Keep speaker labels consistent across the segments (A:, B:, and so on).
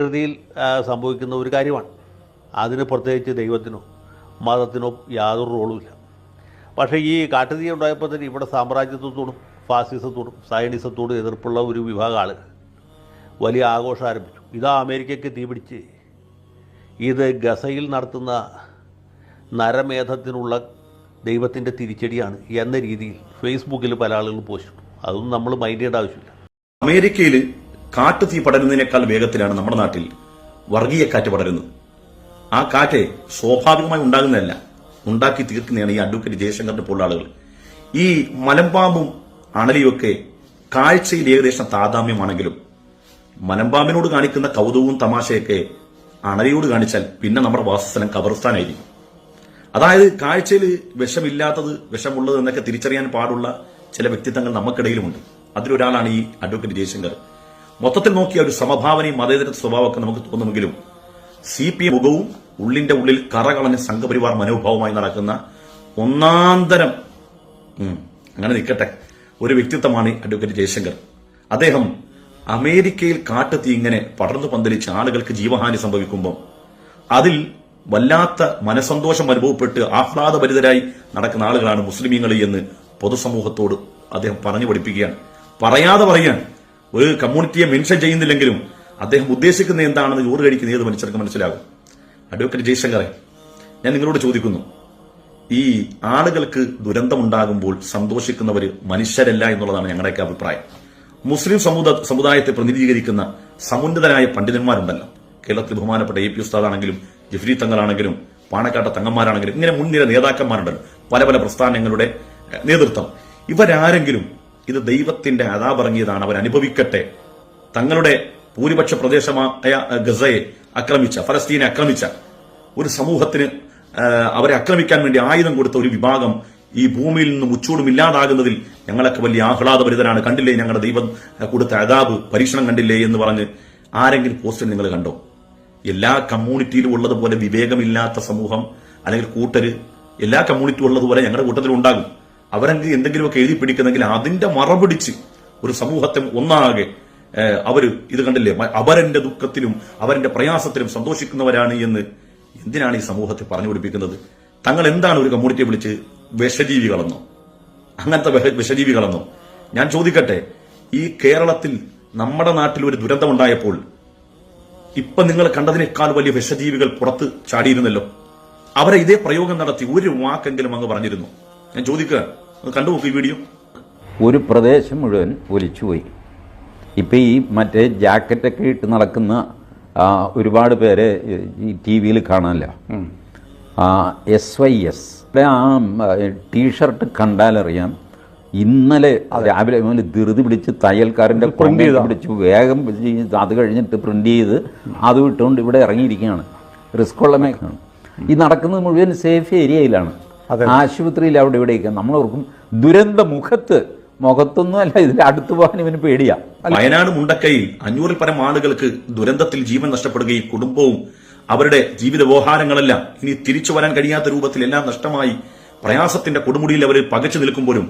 A: പ്രകൃതിയിൽ സംഭവിക്കുന്ന ഒരു കാര്യമാണ്. അതിന് പ്രത്യേകിച്ച് ദൈവത്തിനോ മതത്തിനോ യാതൊരു റോളുമില്ല പക്ഷേ ഈ കാട്ടുതീ ഉണ്ടായപ്പോൾ തന്നെ ഇവിടെ സാമ്രാജ്യത്വത്തോടും ഫാസിസത്തോടും സയനിസത്തോടും എതിർപ്പുള്ള ഒരു വിഭാഗം ആളുകൾ വലിയ ആഘോഷം ആരംഭിച്ചു. ഇതാ അമേരിക്കയ്ക്ക് തീപിടിച്ച് ഇത് ഗസയിൽ നടത്തുന്ന നരമേധത്തിനുള്ള ദൈവത്തിന്റെ തിരിച്ചടിയാണ് എന്ന രീതിയിൽ ഫേസ്ബുക്കിൽ പല ആളുകളും പോസ്റ്റ് ഇട്ടു. അതൊന്നും നമ്മൾ മൈൻഡ് ചെയ്യേണ്ട ആവശ്യമില്ല.
B: അമേരിക്കയിൽ കാട്ടുതീ പടരുന്നതിനേക്കാൾ വേഗത്തിലാണ് നമ്മുടെ നാട്ടിൽ വർഗീയ കാറ്റ് പടരുന്നത്. ആ കാറ്റ് സ്വാഭാവികമായി ഉണ്ടാകുന്നതല്ല ഉണ്ടാക്കി തീർക്കുന്നതാണ് ഈ അഡ്വക്കേറ്റ് ജയശങ്കറിന്റെ പോലുള്ള ആളുകൾ. ഈ മലമ്പാമ്പും അണലിയൊക്കെ കാഴ്ചയിൽ ഏകദേശം താതാമ്യമാണെങ്കിലും മലമ്പാമ്പിനോട് കാണിക്കുന്ന കൗതുകവും തമാശയൊക്കെ അണലിയോട് കാണിച്ചാൽ പിന്നെ നമ്മുടെ വാസസ്ഥലം കബർസ്ഥാനായിരിക്കും. അതായത് കാഴ്ചയിൽ വിഷമില്ലാത്തത് വിഷമുള്ളത് എന്നൊക്കെ തിരിച്ചറിയാൻ പാടുള്ള ചില വ്യക്തിത്വങ്ങൾ നമുക്കിടയിലുമുണ്ട്. അതിലൊരാളാണ് ഈ അഡ്വക്കേറ്റ് ജയശങ്കർ. മൊത്തത്തിൽ നോക്കിയ ഒരു സമഭാവനയും മതേതര സ്വഭാവമൊക്കെ നമുക്ക് തോന്നുമെങ്കിലും സി പി മുഖവും ഉള്ളിന്റെ ഉള്ളിൽ കറകളഞ്ഞ സംഘപരിവാർ മനോഭാവമായി നടക്കുന്ന ഒന്നാന്തരം അങ്ങനെ നിൽക്കട്ടെ. ഒരു വ്യക്തിത്വമാണ് അഡ്വക്കേറ്റ് ജയശങ്കർ. അദ്ദേഹം അമേരിക്കയിൽ കാട്ടുത്തി ഇങ്ങനെ പടർന്നു പന്തലിച്ച് ആളുകൾക്ക് ജീവഹാനി സംഭവിക്കുമ്പോൾ അതിൽ വല്ലാത്ത മനസന്തോഷം അനുഭവപ്പെട്ട് ആഹ്ലാദഭരിതരായി നടക്കുന്ന ആളുകളാണ് മുസ്ലിമീങ്ങൾ എന്ന് പൊതുസമൂഹത്തോട് അദ്ദേഹം പറഞ്ഞു പഠിപ്പിക്കുകയാണ്. പറയാതെ പറയാൻ ഒരു കമ്മ്യൂണിറ്റിയെ മെൻഷൻ ചെയ്യുന്നില്ലെങ്കിലും അദ്ദേഹം ഉദ്ദേശിക്കുന്നത് എന്താണെന്ന് ചോറ് കഴിക്കുന്ന ഏത് മനുഷ്യർക്ക് മനസ്സിലാകും. അഡ്വക്കേറ്റ് ജയശങ്കറെ ഞാൻ നിങ്ങളോട് ചോദിക്കുന്നു. ഈ ആളുകൾക്ക് ദുരന്തമുണ്ടാകുമ്പോൾ സന്തോഷിക്കുന്നവർ മനുഷ്യരല്ല എന്നുള്ളതാണ് ഞങ്ങളുടെയൊക്കെ അഭിപ്രായം. മുസ്ലിം സമുദ സമുദായത്തെ പ്രതിനിധീകരിക്കുന്ന സമുന്നതരായ പണ്ഡിതന്മാരുണ്ടല്ലോ. കേരളത്തിൽ ബഹുമാനപ്പെട്ട എ പി ഉസ്താദാണെങ്കിലും ജഫ്രി തങ്ങളാണെങ്കിലും പാണക്കാട്ട തങ്ങന്മാരാണെങ്കിലും ഇങ്ങനെ മുൻനിര നേതാക്കന്മാരുണ്ടല്ലോ. പല പല പ്രസ്ഥാനങ്ങളുടെ നേതൃത്വം. ഇവരാരെങ്കിലും ഇത് ദൈവത്തിന്റെ അതാപറങ്ങിയതാണ് അവർ അനുഭവിക്കട്ടെ. തങ്ങളുടെ ഭൂരിപക്ഷ പ്രദേശമായ ഗസയെ ആക്രമിച്ച ഫലസ്തീനെ ആക്രമിച്ച ഒരു സമൂഹത്തിന് അവരെ ആക്രമിക്കാൻ വേണ്ടി ആയുധം കൊടുത്ത ഒരു വിഭാഗം ഈ ഭൂമിയിൽ നിന്നും ഉച്ചൂടും ഇല്ലാതാകുന്നതിൽ ഞങ്ങളൊക്കെ വലിയ ആഹ്ലാദഭരിതരാണ്. കണ്ടില്ലേ ഞങ്ങളുടെ ദൈവം കൊടുത്ത അതാബ് പരീക്ഷണം കണ്ടില്ലേ എന്ന് പറഞ്ഞ് ആരെങ്കിലും പോസ്റ്റിൽ നിങ്ങൾ കണ്ടോ? എല്ലാ കമ്മ്യൂണിറ്റിയിലും ഉള്ളതുപോലെ വിവേകമില്ലാത്ത സമൂഹം അല്ലെങ്കിൽ കൂട്ടര് എല്ലാ കമ്മ്യൂണിറ്റിയും ഉള്ളതുപോലെ ഞങ്ങളുടെ കൂട്ടത്തിൽ ഉണ്ടാകും അവരെങ്കിൽ എന്തെങ്കിലുമൊക്കെ എഴുതി പിടിക്കുന്നെങ്കിൽ അതിന്റെ മറപിടിച്ച് ഒരു സമൂഹത്തെ ഒന്നാകെ അവർ ഇത് കണ്ടില്ലേ? അവരന്റെ ദുഃഖത്തിലും അവരന്റെ പ്രയാസത്തിലും സന്തോഷിക്കുന്നവരാണ് എന്ന് എന്തിനാണ് ഈ സമൂഹത്തെ പറഞ്ഞു പിടിപ്പിക്കുന്നത്? തങ്ങൾ എന്താണ് ഒരു കമ്മ്യൂണിറ്റിയെ വിളിച്ച് വിഷജീവികളെന്നോ? അങ്ങനത്തെ വിഷ- വിഷജീവികളെന്നോ? ഞാൻ ചോദിക്കട്ടെ ഈ കേരളത്തിൽ നമ്മുടെ നാട്ടിൽ ഒരു ദുരന്തമുണ്ടായപ്പോൾ ഇപ്പൊ നിങ്ങൾ കണ്ടതിനേക്കാൾ വലിയ വിഷജീവികൾ പുറത്ത് ചാടിയിരുന്നല്ലോ. അവരെ ഇതേ പ്രയോഗം നടത്തി ഒരു വാക്കെങ്കിലും അങ്ങ് പറഞ്ഞിരുന്നു. ഞാൻ ചോദിക്കുക കണ്ടു നോക്കൂ ഈ വീഡിയോ.
C: ഒരു പ്രദേശം മുഴുവൻ ഒലിച്ചുപോയി. ഇപ്പം ഈ മറ്റേ ജാക്കറ്റൊക്കെ ഇട്ട് നടക്കുന്ന ഒരുപാട് പേരെ ഈ ടി വിയിൽ കാണാമല്ലോ എസ് വൈ എസ് ആ ടീഷർട്ട് കണ്ടാലറിയാം ഇന്നലെ രാവിലെ മുതൽ ധൃതി പിടിച്ച് തയ്യൽക്കാരന്റെ പ്രിന്റ് ചെയ്ത്? പിടിച്ച് വേഗം അത് കഴിഞ്ഞിട്ട് പ്രിന്റ് ചെയ്ത് അത് വിട്ടുകൊണ്ട് ഇവിടെ ഇറങ്ങിയിരിക്കുകയാണ്. റിസ്ക് ഉള്ള മേഖലയാണ്. ഈ നടക്കുന്നത് മുഴുവൻ സേഫ് ഏരിയയിലാണ്. ആശുപത്രിയിൽ അവിടെ ഇവിടെയൊക്കെ നമ്മൾ ഓർക്കും ദുരന്ത മുഖത്ത് മുഖത്തൊന്നും അല്ല ഇതിൽ അടുത്ത് പോകാൻ ഇവന് പേടിയാ.
B: വയനാട് മുണ്ടക്കയിൽ അഞ്ഞൂറിൽ പരം ആളുകൾക്ക് ദുരന്തത്തിൽ ജീവൻ നഷ്ടപ്പെടുകയും കുടുംബവും അവരുടെ ജീവിത വ്യവഹാരങ്ങളെല്ലാം ഇനി തിരിച്ചു വരാൻ കഴിയാത്ത രൂപത്തിൽ എല്ലാം നഷ്ടമായി പ്രയാസത്തിന്റെ കൊടുമുടിയിൽ അവർ പകച്ചു നിൽക്കുമ്പോഴും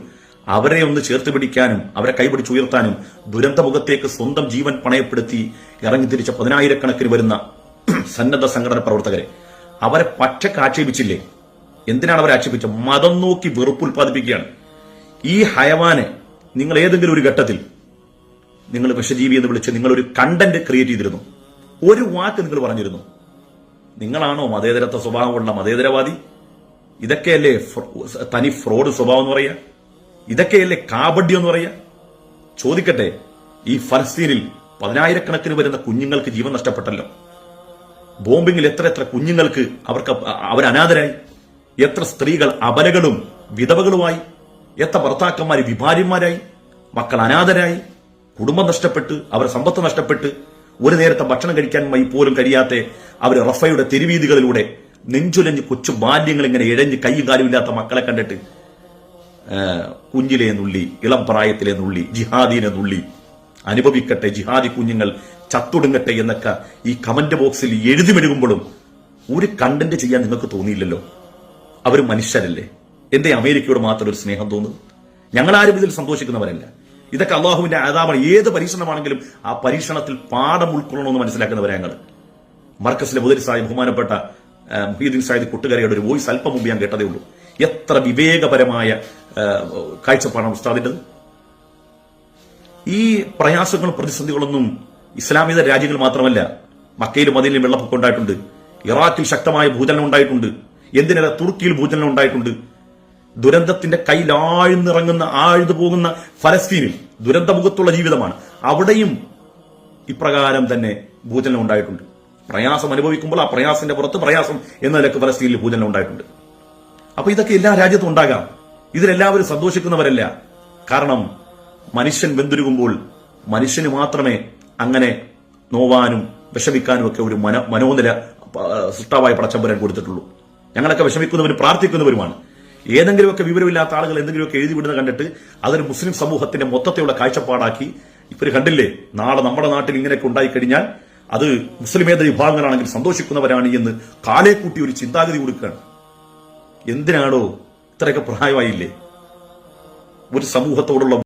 B: അവരെ ഒന്ന് ചേർത്ത് പിടിക്കാനും അവരെ കൈപിടിച്ചുയർത്താനും ദുരന്തമുഖത്തേക്ക് സ്വന്തം ജീവൻ പണയപ്പെടുത്തി ഇറങ്ങി തിരിച്ച പതിനായിരക്കണക്കിന് വരുന്ന സന്നദ്ധ സംഘടന പ്രവർത്തകരെ. അവരെ പച്ചക്ക് ആക്ഷേപിച്ചില്ലേ എന്തിനാണ് അവരെ ആക്ഷേപിച്ചത് മതം നോക്കി വെറുപ്പ് ഉൽപ്പാദിപ്പിക്കുകയാണ്. ഈ ഹയവാനെ നിങ്ങൾ ഏതെങ്കിലും ഒരു ഘട്ടത്തിൽ നിങ്ങൾ വിഷജീവി എന്ന് വിളിച്ച് നിങ്ങൾ ഒരു കണ്ടന്റ് ക്രിയേറ്റ് ചെയ്തിരുന്നു. ഒരു വാക്ക് നിങ്ങൾ പറഞ്ഞിരുന്നു. നിങ്ങളാണോ മതേതരത്വ സ്വഭാവമുള്ള മതേതരവാദി? ഇതൊക്കെയല്ലേ തനി ഫ്രോഡ് സ്വഭാവം എന്ന് പറയുക? ഇതൊക്കെയല്ലേ കാബഡ്യം എന്ന് പറയുക? ചോദിക്കട്ടെ ഈ ഫലസ്തീനിൽ പതിനായിരക്കണക്കിന് വരുന്ന കുഞ്ഞുങ്ങൾക്ക് ജീവൻ നഷ്ടപ്പെട്ടല്ലോ. ബോംബിങ്ങിൽ എത്ര എത്ര കുഞ്ഞുങ്ങൾക്ക് അവർക്ക് അവരനാഥരായി? എത്ര സ്ത്രീകൾ അപലകളും വിധവകളുമായി എത്ര ഭർത്താക്കന്മാർ വിഭാര്യന്മാരായി മക്കൾ അനാഥരായി കുടുംബം നഷ്ടപ്പെട്ട് അവർ സമ്പത്ത് നഷ്ടപ്പെട്ട് ഒരു നേരത്തെ ഭക്ഷണം കഴിക്കാൻ പോലും കഴിയാത്ത അവർ റഫയുടെ തെരുവീതികളിലൂടെ നെഞ്ചുലഞ്ഞ് കൊച്ചു ബാല്യങ്ങൾ ഇങ്ങനെ ഇഴഞ്ഞ് കൈയും കാലും ഇല്ലാത്ത മക്കളെ കണ്ടിട്ട് കുഞ്ഞിലെ നുള്ളി ഇളം പ്രായത്തിലെ നുള്ളി ജിഹാദിനെ നുള്ളി അനുഭവിക്കട്ടെ ജിഹാദി കുഞ്ഞുങ്ങൾ ചത്തൊടുങ്ങട്ടെ എന്നൊക്കെ ഈ കമന്റ് ബോക്സിൽ എഴുതി മെഴുകുമ്പോഴും ഒരു കണ്ടന്റ് ചെയ്യാൻ നിങ്ങൾക്ക് തോന്നിയില്ലല്ലോ. അവർ മനുഷ്യരല്ലേ? എന്തേ അമേരിക്കയോട് മാത്രം ഒരു സ്നേഹം തോന്നുന്നു? ഞങ്ങൾ ആരും ഇതിൽ സന്തോഷിക്കുന്നവരല്ല. ഇതൊക്കെ അള്ളാഹുവിന്റെ ആദാമാണ് ഏത് പരീക്ഷണമാണെങ്കിലും ആ പരീക്ഷണത്തിൽ പാഠം ഉൾക്കൊള്ളണമെന്ന് മനസ്സിലാക്കുന്നവരെ ഞങ്ങൾ മർക്കസിലെ മുതലിസായി ബഹുമാനപ്പെട്ട മുഹീദ്ദീൻ സാഹിദ് കുട്ടുകരയുടെ ഒരു വോയിസ് അല്പം മുമ്പ് ഞാൻ കേട്ടതേ ഉള്ളൂ. എത്ര വിവേകപരമായ കാഴ്ചപ്പാടാണ് ഉസ്താദിന്റെത്. ഈ പ്രയാസങ്ങളും പ്രതിസന്ധികളൊന്നും ഇസ്ലാമിക രാജ്യങ്ങൾ മാത്രമല്ല മക്കയിലും അതിലും വെള്ളപ്പൊക്കം ഉണ്ടായിട്ടുണ്ട്. ഇറാഖിൽ ശക്തമായ ഭൂചലനം ഉണ്ടായിട്ടുണ്ട്. എന്തിനേറെ തുർക്കിയിൽ ഭൂചലനം ഉണ്ടായിട്ടുണ്ട്? ദുരന്തത്തിന്റെ കയ്യിൽ ആഴ്ന്നിറങ്ങുന്ന ആഴ്ന്നു പോകുന്ന ഫലസ്തീനിൽ ദുരന്തമുഖത്തുള്ള ജീവിതമാണ്. അവിടെയും ഇപ്രകാരം തന്നെ ഭൂചലനം ഉണ്ടായിട്ടുണ്ട്. പ്രയാസം അനുഭവിക്കുമ്പോൾ ആ പ്രയാസത്തിന്റെ പുറത്ത് പ്രയാസം എന്ന നിലയ്ക്ക് ഫലസ്തീനിൽ ഭൂചലനം ഉണ്ടായിട്ടുണ്ട്. അപ്പൊ ഇതൊക്കെ എല്ലാ രാജ്യത്തും ഉണ്ടാകാം. ഇതിലെല്ലാവരും സന്തോഷിക്കുന്നവരല്ല. കാരണം മനുഷ്യൻ വെന്തുരുകുമ്പോൾ മനുഷ്യന് മാത്രമേ അങ്ങനെ നോവാനും വിഷമിക്കാനും ഒക്കെ ഒരു മന മനോനില സൃഷ്ടാവായ പടച്ചമ്പരൻ കൊടുത്തിട്ടുള്ളൂ. ഞങ്ങളൊക്കെ വിഷമിക്കുന്നവരും പ്രാർത്ഥിക്കുന്നവരുമാണ്. ഏതെങ്കിലുമൊക്കെ വിവരമില്ലാത്ത ആളുകൾ എന്തെങ്കിലുമൊക്കെ എഴുതി വിടുന്ന കണ്ടിട്ട് അതൊരു മുസ്ലിം സമൂഹത്തിന്റെ മൊത്തത്തിലുള്ള കാഴ്ചപ്പാടാക്കി. ഇവർ കണ്ടില്ലേ? നാളെ നമ്മുടെ നാട്ടിൽ ഇങ്ങനെയൊക്കെ ഉണ്ടായിക്കഴിഞ്ഞാൽ അത് മുസ്ലിമേതര വിഭാഗങ്ങളാണെങ്കിൽ സന്തോഷിക്കുന്നവരാണ് എന്ന് കാലേ കൂട്ടി ഒരു ചിന്താഗതി കൊടുക്കുകയാണ്. എന്തിനാണോ ഇത്രയൊക്കെ പ്രായമായില്ലേ? ഒരു സമൂഹത്തോടുള്ള